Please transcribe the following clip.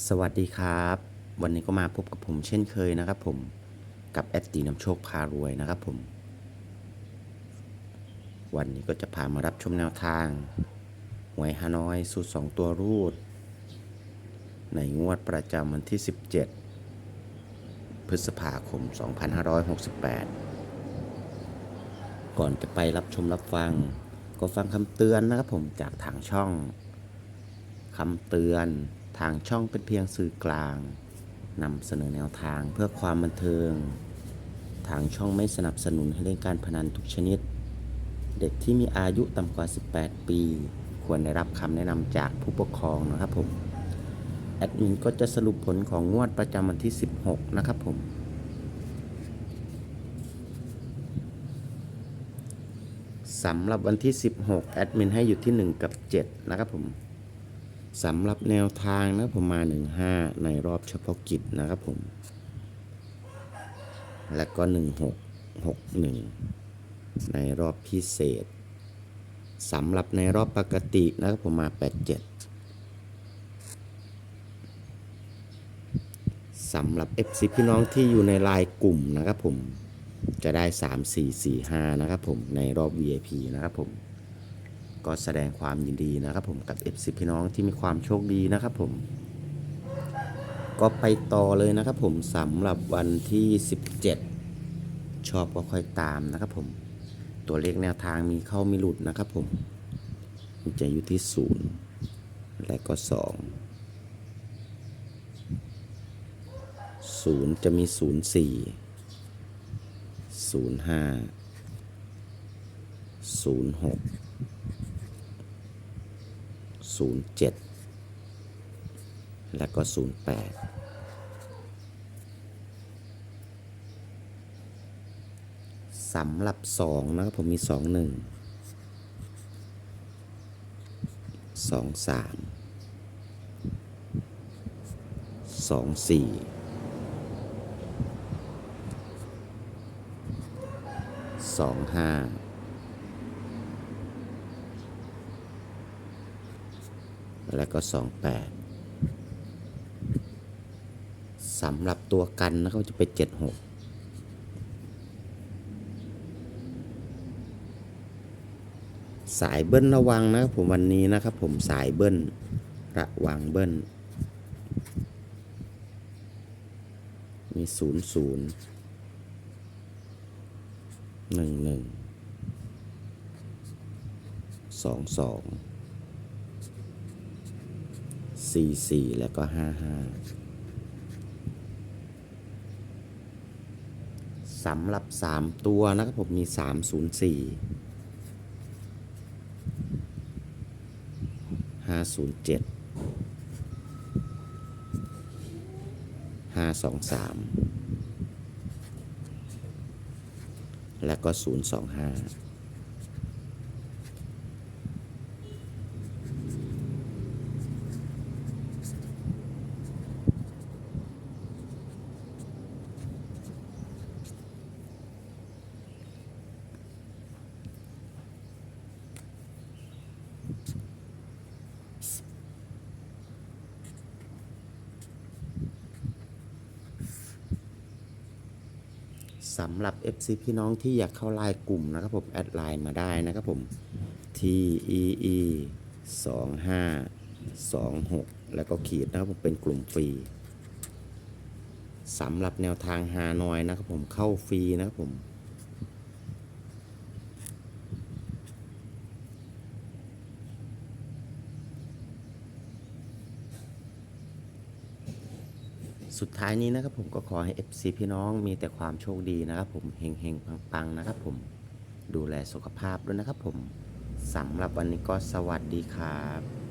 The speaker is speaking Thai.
สวัสดีครับ วันนี้ก็มาพบกับผมเช่นเคยนะครับผมกับแอดตีน้ำโชคพารวยนะครับผม วันนี้ก็จะพามารับชมแนวทางหวยฮานอยสูตร2ตัวรูด ในงวดประจำวันที่ 17 พฤษภาคม 2568 ก่อนจะไปรับชมรับฟัง ก็ฟังคำเตือนนะครับผมจากทางช่องคำเตือน ทางช่องเป็นเพียงสื่อกลางนำเสนอแนวทางเพื่อความบันเทิง ทางช่องไม่สนับสนุนให้เล่นการพนันทุกชนิด เด็กที่มีอายุต่ำกว่า 18 ปี ควรได้รับคำแนะนำจากผู้ปกครองนะครับผม แอดมินก็จะสรุปผลของงวดประจำวันที่ 16 นะครับผม สำหรับวันที่ 16 แอดมินให้อยู่ที่ 1 กับ 7 นะครับผม สำหรับแนวทางนะผมมา 15 ในรอบเฉพาะกิจนะครับผม และก็ 16 61 ในรอบพิเศษสำหรับในรอบปกตินะครับผมมา 87สำหรับ FC พี่น้องที่อยู่ในไลน์กลุ่มนะครับผมจะได้ 3 4 4 5 นะครับผม ในรอบ VIP นะครับผม ก็แสดงความยินดีนะครับผมกับ FC พี่น้องที่มีความโชคดีนะครับผม ก็ไปต่อเลยนะครับผมสำหรับวันที่ 17 ชอบก็ค่อยตามนะครับผม ตัวเลขแนวทางมีเข้ามีหลุดนะครับผมมันจะอยู่ที่ 0 และก็ 2 0 จะมี 0 4 05 06 07 แล้วก็ 08สำหรับ 2 นะครับ ผมมี 2 1 2 3 24 25 2 4 2 5 แล้วก็ 28สำหรับตัวกันนะครับจะเป็น 76สายเบิ้ลระวังนะครับผมวันนี้นะครับผมสายเบิ้ลระวังเบิ้ลมี0 0 1 1 2 2สี่สี่ 44 แล้วก็ 55สำหรับ 3 ตัวนะครับผมมี 304 507 523 และก็ 025 สำหรับ FC พี่น้องที่อยากเข้าไลน์กลุ่มนะครับผมแอดไลน์มาได้นะครับผม T EE 2 5 2 6 แล้วก็ขีดนะครับผมเป็นกลุ่มฟรีสำหรับแนวทางฮานอยนะครับผมเข้าฟรีนะครับผม สุดท้ายนี้นะครับผมก็ขอให้ FC พี่น้องมีแต่ความโชคดีนะครับผมเฮงเฮงปังปังๆนะครับผมดูแลสุขภาพด้วยนะครับผมสำหรับวันนี้ก็สวัสดีครับ